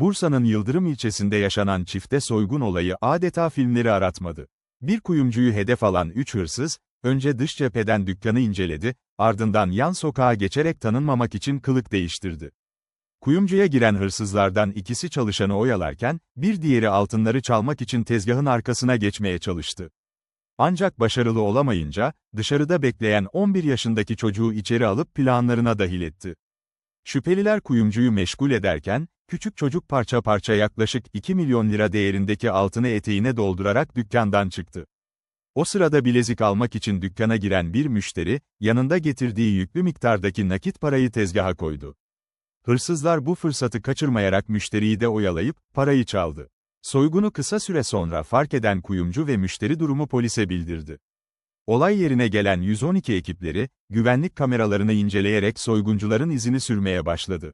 Bursa'nın Yıldırım ilçesinde yaşanan çifte soygun olayı adeta filmleri aratmadı. Bir kuyumcuyu hedef alan üç hırsız, önce dış cepheden dükkanı inceledi, ardından yan sokağa geçerek tanınmamak için kılık değiştirdi. Kuyumcuya giren hırsızlardan ikisi çalışanı oyalarken, bir diğeri altınları çalmak için tezgahın arkasına geçmeye çalıştı. Ancak başarılı olamayınca, dışarıda bekleyen 11 yaşındaki çocuğu içeri alıp planlarına dahil etti. Şüpheliler kuyumcuyu meşgul ederken, küçük çocuk parça parça yaklaşık 2 milyon lira değerindeki altını eteğine doldurarak dükkandan çıktı. O sırada bilezik almak için dükkana giren bir müşteri, yanında getirdiği yüklü miktardaki nakit parayı tezgaha koydu. Hırsızlar bu fırsatı kaçırmayarak müşteriyi de oyalayıp, parayı çaldı. Soygunu kısa süre sonra fark eden kuyumcu ve müşteri durumu polise bildirdi. Olay yerine gelen 112 ekipleri, güvenlik kameralarını inceleyerek soyguncuların izini sürmeye başladı.